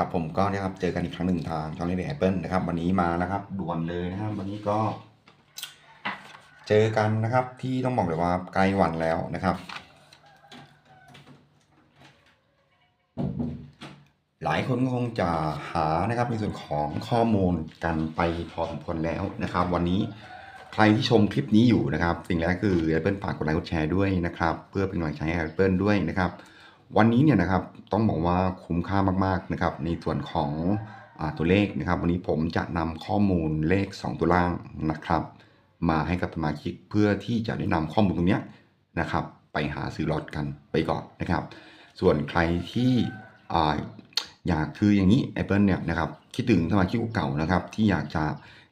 ครับผมก็นะครับเจอกันอีกครั้งหนึ่งทางช่องนี้เดแอปเปิลนะครับ วันนี้มานะครับด่วนเลยนะครับ วันนี้ก็ เจอกันนะครับ ที่ต้องบอกเลยว่าใกล้วันแล้วนะครับ หลายคนก็คงจะหานะครับในส่วนของข้อมูลกันไปพอสมควรแล้วนะครับ วันนี้ใครที่ชมคลิปนี้อยู่นะครับ สิ่งแรกคือ Apple ฝากกดไลค์กดแชร์ด้วยนะครับ เพื่อเป็นกำลังใจให้ Apple ด้วยนะครับ วันนี้เนี่ยนะครับต้องบอกว่าคุ้มค่ามากๆนะครับในส่วนของอตัวเลขนะครับ วันนี้ผมจะนำข้อมูลเลข 2 ตัวล่างนะครับ มาให้กับสมาชิกเพื่อที่จะได้นำข้อมูลตรงนี้นะครับ ไปหาซื้อรถกันไปก่อนนะครับ ส่วนใครที่ออยากคืออย่างนี้ Apple เนี่ยนะครับคิดถึงสมาชิกเก่านะครับ ที่อยากจะ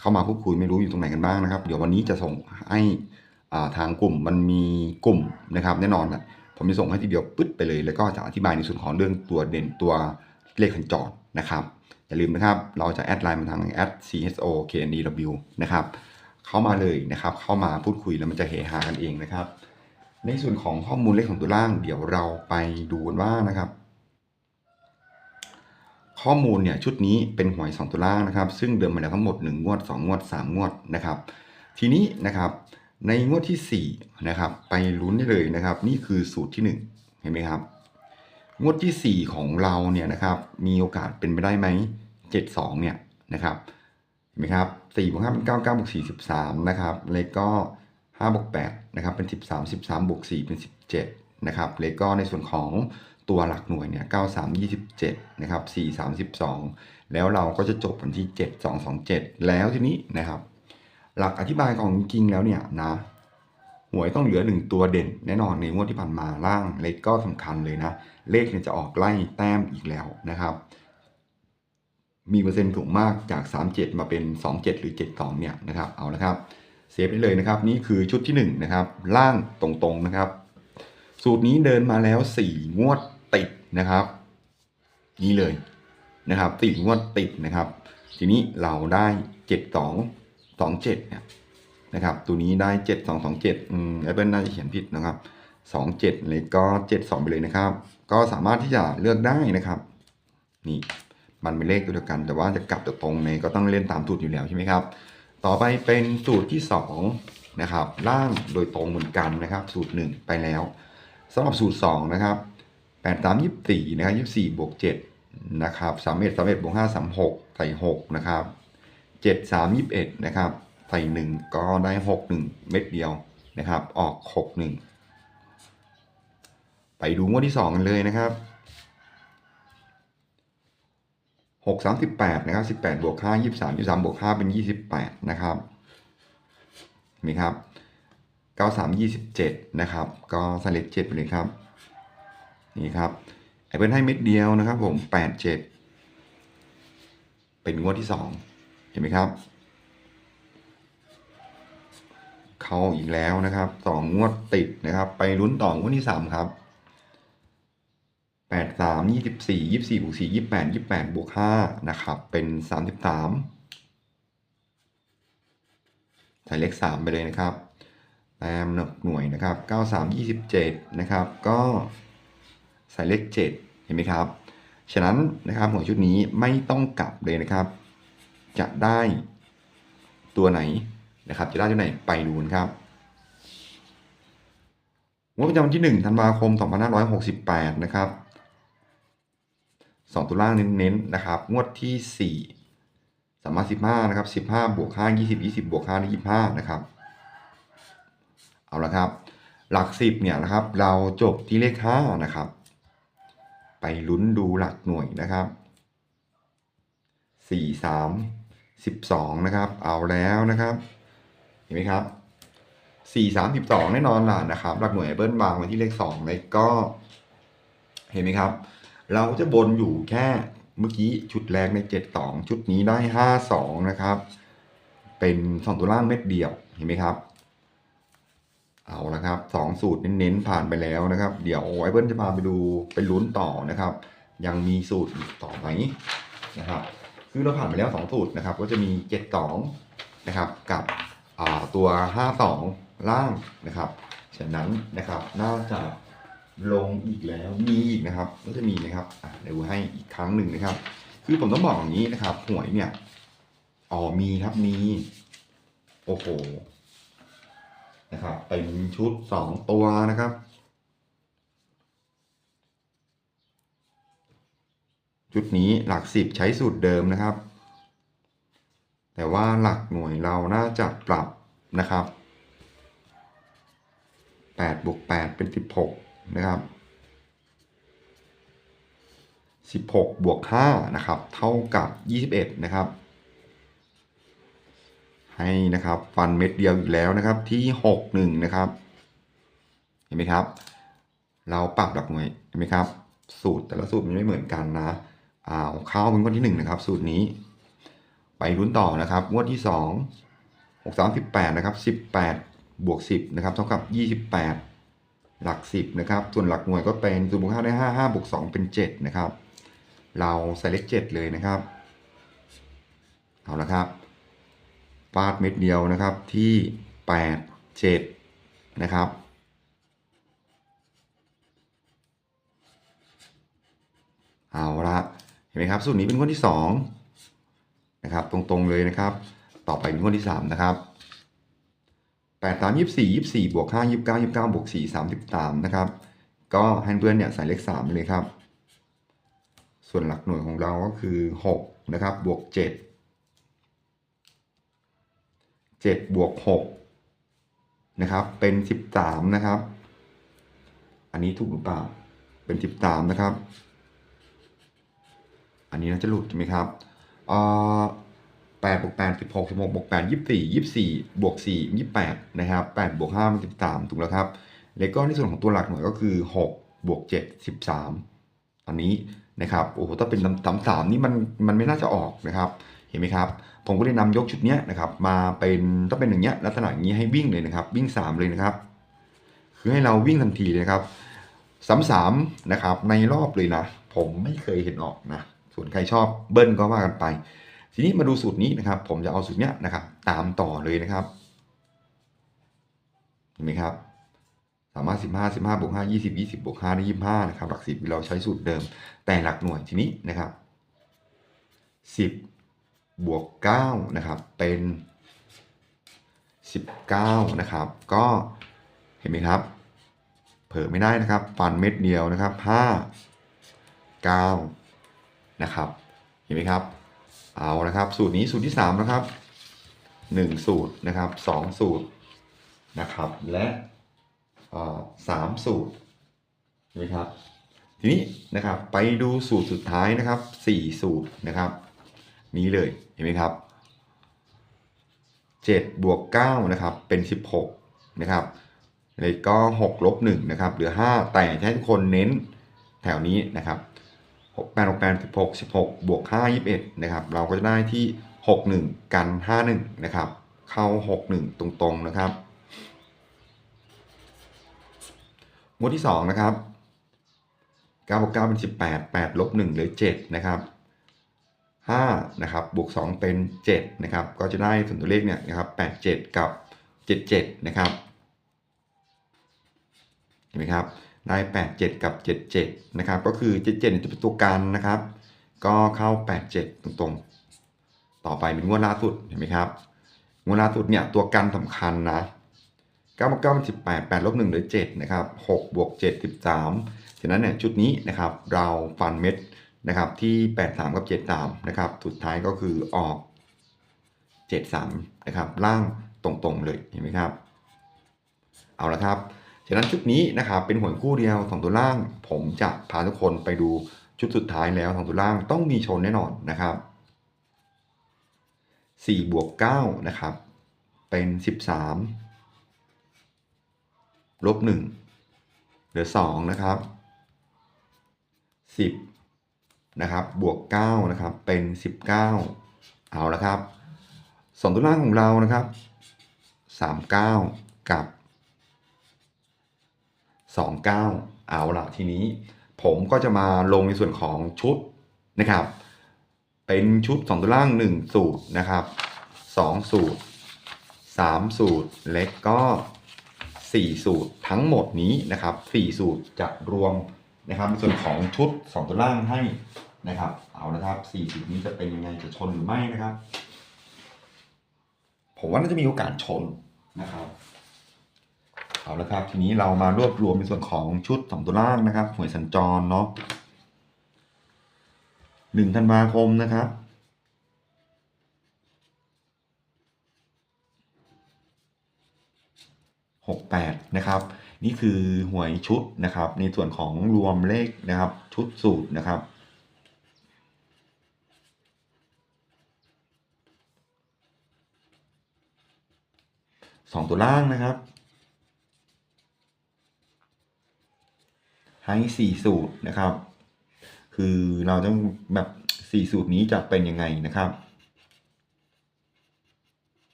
เข้ามาพูดคุยไม่รู้อยู่ตรงไหนกันบ้างนะครับ เดี๋ยววันนี้จะส่งให้ทางกลุ่มมันมีกลุ่มนะครับ แน่นอนนะ ผมจะส่งให้ทีเดียวปึ๊ดไปเลย แล้วก็จะอธิบายในส่วนของเรื่องตัวเด่นตัวเลขขันจรนะครับอย่าลืมนะครับ เราจะแอดไลน์มาทางแอด CSO KNDW นะครับ เข้ามาเลยนะครับ เข้ามาพูดคุยแล้วมันจะเฮฮากันเองนะครับ ในส่วนของข้อมูลเลขของตัวล่าง เดี๋ยวเราไปดูกันว่านะครับ ข้อมูลเนี่ยชุดนี้เป็นหวย2ตัวล่างนะครับ ซึ่งเดิมมาแล้วทั้งหมด1งวด 2 งวด 3 งวดนะครับ ทีนี้นะครับ ในงวดที่4นะครับไปลุ้นได้เลยนะครับ นี่คือสูตรที่ 1 เห็นไหมครับ งวดที่ 4 ของเราเนี่ยนะครับ มีโอกาสเป็นไปได้ไหม72เนี่ยนะครับเห็นไหมครับ4บวก5เป็น9 9บวก4 13นะครับเลขก็5บวก8นะครับเป็น 13 13บวก4เป็น 17นะครับเลขก็ในส่วนของตัวหลักหน่วยเนี่ย93 27นะครับ4 32 แล้วเราก็จะจบวันที่ 7 2 2 7 แล้วทีนี้นะครับ หลักอธิบายของจริงแล้วเนี่ยนะหวยต้องเหลือหนึ่งตัวเด่นแน่นอนในงวดที่ผ่านมาล่างเลขก็สำคัญเลยนะ เลขเนี่ยจะออกไล่แต้มอีกแล้วนะครับ มีเปอร์เซ็นต์สูงมากจาก 37 มาเป็น 27 หรือ 72 เนี่ยนะครับเอาละครับเซฟได้เลยนะครับ นี่คือชุดที่1นะครับล่างตรงๆนะครับ สูตรนี้เดินมาแล้ว 4 งวดติดนะครับ นี่เลยนะครับสี่งวดติดนะครับ ทีนี้เราได้ 72 27เนี่ยนะครับ ตัวนี้ได้ 72 27อืมแอปเปิลน่าจะเขียนผิดนะครับ 27 เลยก็ 72 ไปเลยนะครับ ก็สามารถที่จะเลือกได้นะครับ นี่มันเป็นเลขตัวเดียวกัน แต่ว่าจะกลับตัวตรงในก็ต้องเล่นตามสูตรอยู่แล้วใช่ไหมครับ ต่อไปเป็นสูตรที่ 2 นะครับ ล่างโดยตรงเหมือนกันนะครับ สูตร 1 ไปแล้วสำหรับสูตร 2 นะครับ8 3 24 นะครับ 24 บวก 7 นะครับ 31 31บวก5 36 ใส่ 6 นะครับ 7 3 21นะครับใส่1ก็ได้ 6 1 เม็ดเดียวนะครับ ออก 6 1 ไปดูงวดที่ 2 กันเลยนะครับหกสามสิบแปดนะครับสิบแปดบวกห้ายี่สามยี่สามบวกห้าเป็นยี่สิบแปดนะครับนไหมครับเก้าสามยี่สิบเจ็ดนะครับ ก็สเลกเจ็ดไปเลยครับ นี่ครับไอเปิลให้เม็ดเดียวนะครับผมแปดเจ็ดเป็นงวดที่สอง เห็นไหมครับ เข้าอีกแล้วนะครับสองงวดติดนะครับ ไปลุ้นต่องวดที่สามครับแปดสามยี่สิบสี่ยี่สี่บวกสี่ยี่แปดยี่แปดบวกห้านะครับ เป็นสามสิบสามใส่เลขสามไปเลยนะครับแต้มหน่วยนะครับเก้าสามยี่สิบเจ็ดนะครับ ก็ใส่เลขเจ็ดเห็นไหมครับ ฉะนั้นนะครับหัวชุดนี้ไม่ต้องกลับเลยนะครับ จะได้ตัวไหนนะครับ จะได้ตัวไหนไปดูนครับงวดประจำวันที่1ธันวาคม 2568 นะครับ 2 ตัวล่างเน้นๆนะครับ งวดที่4สามารถ15 นะครับ 15 บวก 5 20 20 บวก5ได้25 นะครับ เอาละครับ หลัก 10 เนี่ยนะครับ เราจบที่เลข 5 นะครับ ไปลุ้นดูหลักหน่วยนะครับ 4 3 12 นะครับ เอาแล้วนะครับ เห็นไหมครับสี่สามสิบสองแน่นอนล่ะนะครับ หลักหน่วยเบิ้ลวางไว้ที่เลขสองเลยก็ เห็นไหมครับ เราจะบนอยู่แค่เมื่อกี้ชุดแรกในเจ็ดสองชุดนี้ได้ห้าสองนะครับ เป็นสองตัวล่างเม็ดเดียว เห็นไหมครับ เอาละครับสองสูตรเน้นๆผ่านไปแล้วนะครับ เดี๋ยวไอเบิ้ลจะพาไปดูไปลุ้นต่อนะครับ ยังมีสูตรต่อไหมนะครับ คือเราผ่านไปแล้วสองสูตรนะครับ ก็จะมีเจ็ดสองนะครับ กับตัวห้าสองล่างนะครับ ฉะนั้นนะครับน่าจะลงอีกแล้วมีอีกนะครับ ก็จะมีนะครับเดี๋ยวให้อีกครั้งหนึ่งนะครับ คือผมต้องบอกอย่างนี้นะครับ หวยเนี่ยอ๋อมีครับมีโอ้โหนะครับเป็นชุดสองตัวนะครับ ชุดนี้หลักสิบใช้สูตรเดิมนะครับ แต่ว่าหลักหน่วยเราน่าจะปรับนะครับ8บวก8เป็น 16 นะครับ 16 บวก 5 นะครับ เท่ากับ 21 นะครับ ให้นะครับฟันเม็ดเดียวอีกแล้วนะครับที่ 61 นะครับ เห็นไหมครับ เราปรับหลักหน่วย เห็นไหมครับ สูตรแต่ละสูตรมันไม่เหมือนกันนะ อ้าวเข้าเป็นงวดที่1นะครับ สูตรนี้ ไปลุ้นต่อนะครับงวดที่ 2 6 3 18นะครับ18 บวก 10นะครับเท่ากับ 28 หลัก 10นะครับส่วนหลักหน่วยก็เป็น0บวก5ได้5 5บวก2เป็น 7 นะครับ เราใส่เลข7เลยนะครับเอาละครับฟาดเม็ดเดียวนะครับที่8 7นะครับเอาละ เห็นไหมครับสูตรนี้เป็นงวดที่2นะครับตรงๆเลยนะครับ ต่อไปเป็นงวดที่ 3 นะครับแปดสามยี่สี่ยี่สี่บวกห้ายี่สิบเก้ายี่สิบเก้าบวกสี่สามสิบสามนะครับก็ให้เพื่อนเนี่ยใส่เลขสามไปเลยครับ ส่วนหลักหน่วยของเราก็คือหกนะครับบวกเจ็ดเจ็ดบวกหกนะครับเป็นสิบสามนะครับ อันนี้ถูกหรือเปล่าเป็นสิบสามนะครับ อันนี้น่าจะหลุดใช่ไหมครับเอ่อแปดบวกแปดสิบหกสิบหกบวกแปดยี่สิบสี่ยี่สิบสี่บวกสี่ยี่สิบแปดนะครับแปดบวกห้าเป็นสิบสามถูกแล้วครับ แล้วก็ในส่วนของตัวหลักหน่วยก็คือหกบวกเจ็ดสิบสามอันนี้นะครับโอ้โหถ้าเป็นสามสามนี่มันมันไม่น่าจะออกนะครับเห็นไหมครับ ผมก็เลยนำยกชุดนี้นะครับมาเป็นถ้าเป็นอย่างเงี้ยลักษณะอย่างนี้ให้วิ่งเลยนะครับ วิ่งสามเลยนะครับ คือให้เราวิ่งทันทีเลยครับสามสามนะครับในรอบเลยนะ ผมไม่เคยเห็นออกนะ ส่วนใครชอบเบิ้ลก็ว่ากันไป ทีนี้มาดูสูตรนี้นะครับ ผมจะเอาสูตรเนี้ยนะครับ ตามต่อเลยนะครับเห็นไหมครับสามารถสิบห้าสิบห้าบวกห้ายี่สิบยี่สิบบวกห้าได้ยี่สิบห้านะครับ หลักสิบเราใช้สูตรเดิม แต่หลักหน่วยทีนี้นะครับสิบบวกเก้านะครับ เป็นสิบเก้านะครับ ก็เห็นไหมครับ เผลอไม่ได้นะครับ ฟันเม็ดเดียวนะครับห้าเก้า นะครับ เห็นไหมครับ เอาละครับ สูตรนี้สูตรที่สามนะครับหนึ่งสูตรนะครับสองสูตรนะครับ และสามสูตรเห็นไหมครับ ทีนี้นะครับไปดูสูตรสุดท้ายนะครับสี่สูตรนะครับ นี้เลยเห็นไหมครับเจ็ดบวกเก้านะครับเป็นสิบหกนะครับเลยก็หกลบหนึ่งนะครับเหลือห้าแต่ให้ทุกคนเน้นแถวนี้นะครับ แปดหกแปดสิบหกสิบหกบวกห้ายี่สิบเอ็ดนะครับ เราก็จะได้ที่หกหนึ่งกันห้าหนึ่งนะครับ เข้าหกหนึ่งตรงๆ นะครับงวดที่สองนะครับเก้าบวกเก้าเป็นสิบแปดแปดลบหนึ่งเหลือเจ็ดนะครับห้านะครับ บวกสองเป็นเจ็ดนะครับ ก็จะได้ส่วนตัวเลขเนี่ยนะครับแปดเจ็ดกับเจ็ดเจ็ดนะครับ เห็นไหมครับ ได้ 87 กับ 77 นะครับ ก็คือ 77เนี่ยจะเป็นตัวกันนะครับ ก็เข้า 87 ตรงๆ ต่อไปเป็นงวดล่าสุดเห็นไหมครับ งวดล่าสุดเนี่ยตัวกันสำคัญนะ9บวก9เป็น18 8ลบ1เหลือ7นะครับ6บวก7 13 ฉะนั้นเนี่ยชุดนี้นะครับเราฟันเม็ดนะครับที่ 83 กับ 73 นะครับ สุดท้ายก็คือออก 73 นะครับ ล่างตรงๆเลยเห็นไหมครับ เอาละครับ ฉะนั้นชุดนี้นะครับเป็นหวยคู่เดียวสองตัวล่าง ผมจะพาทุกคนไปดูชุดสุดท้ายแล้วสองตัวล่างต้องมีชนแน่นอนนะครับสี่บวกเก้านะครับ เป็นสิบสามลบหนึ่งเหลือสองนะครับสิบนะครับบวกเก้านะครับเป็นสิบเก้าเอาละครับสองตัวล่างของเรานะครับสามเก้ากับ 29 เอาละทีนี้ ผมก็จะมาลงในส่วนของชุดนะครับ เป็นชุด2ตัวล่าง 1 สูตรนะครับ 2 สูตร 3 สูตรและก็ 4 สูตรทั้งหมดนี้นะครับ 4 สูตรจะรวมนะครับในส่วนของชุด 2 ตัวล่างให้นะครับ เอาละครับสี่สิบนี้จะเป็นยังไงจะชนหรือไม่นะครับ ผมว่าน่าจะมีโอกาสชนนะครับ เอาละครับ ทีนี้เรามารวบรวมในส่วนของชุดสองตัวล่างนะครับ หวยสัญจรเนาะหนึ่งธันวาคมนะครับหกแปดนะครับ นี่คือหวยชุดนะครับ ในส่วนของรวมเลขนะครับ ชุดสูตรนะครับสองตัวล่างนะครับ ให้สี่สูตรนะครับ คือเราต้องแบบสี่สูตรนี้จะเป็นยังไงนะครับ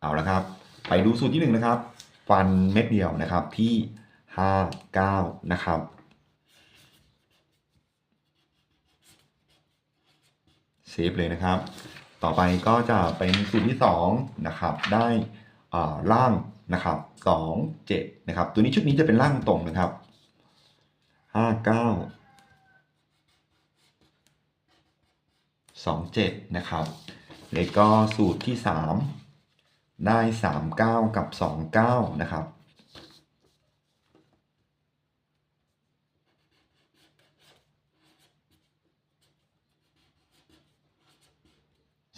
เอาละครับ ไปดูสูตรที่หนึ่งนะครับ ฟันเม็ดเดียวนะครับที่ห้าเก้านะครับเซฟเลยนะครับ ต่อไปก็จะเป็นสูตรที่สองนะครับ ได้อ่าล่างนะครับสองเจ็ดนะครับ ตัวนี้ชุดนี้จะเป็นล่างตรงนะครับ ห้าเก้าสองเจ็ดนะครับ แล้วก็สูตรที่สามได้สามเก้ากับสองเก้านะครับ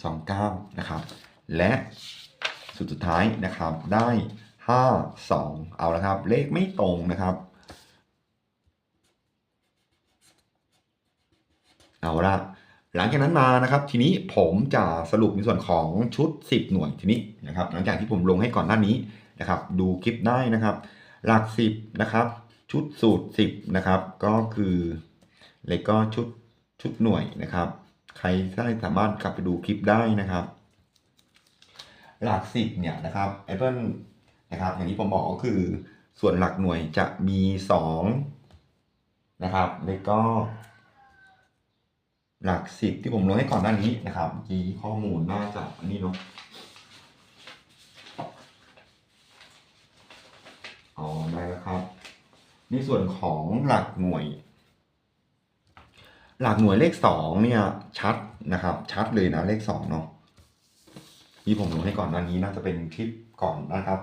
สองเก้านะครับ และสุดสุดท้ายนะครับได้ห้าสองเอาละครับ เลขไม่ตรงนะครับ เอาละหลังจากนั้นมานะครับทีนี้ผมจะสรุปในส่วนของชุด 10 หน่วยทีนี้นะครับหลังจากที่ผมลงให้ก่อนหน้านี้นะครับดูคลิปได้นะครับ หลัก 10นะครับชุดสูตร 10นะครับก็คือแล้วก็ชุดชุดหน่วยนะครับ ใครได้สามารถกลับไปดูคลิปได้นะครับ หลัก 10เนี่ยนะครับ Apple นะครับอย่างที่ผมบอกก็คือส่วนหลักหน่วยจะมี 2 นะครับแล้วก็ หลักสิบที่ผมลงให้ก่อนหน้านี้นะครับยีข้อมูลน่าจะอันนี้เนาะอ๋อได้แล้วครับในส่วนของหลักหน่วย หลักหน่วยเลขสองเนี่ยชัดนะครับ ชัดเลยนะเลขสองเนาะที่ผมลงให้ก่อนหน้านี้น่าจะเป็นคลิปก่อนนะครับ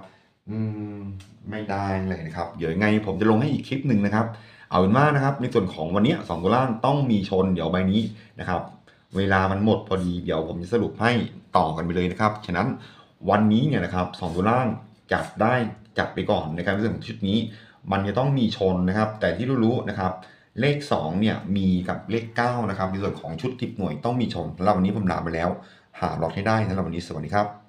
อืมไม่ได้เลยนะครับ เดี๋ยวยังไงผมจะลงให้อีกคลิปหนึ่งนะครับ เอาเป็นว่านะครับในส่วนของวันนี้สองตัวล่างต้องมีชนเดี๋ยวใบนี้นะครับ เวลามันหมดพอดีเดี๋ยวผมจะสรุปให้ต่อกันไปเลยนะครับ ฉะนั้นวันนี้เนี่ยนะครับสองตัวล่างจัดได้จัดไปก่อนในการเรื่องของชุดนี้ มันจะต้องมีชนนะครับ แต่ที่รู้ๆนะครับ เลข2เนี่ยมีกับเลข9นะครับในส่วนของชุดทิปหน่วยต้องมีชนสำหรับวันนี้ผมลาไปแล้ว หาล็อกให้ได้สำหรับวันนี้สวัสดีครับ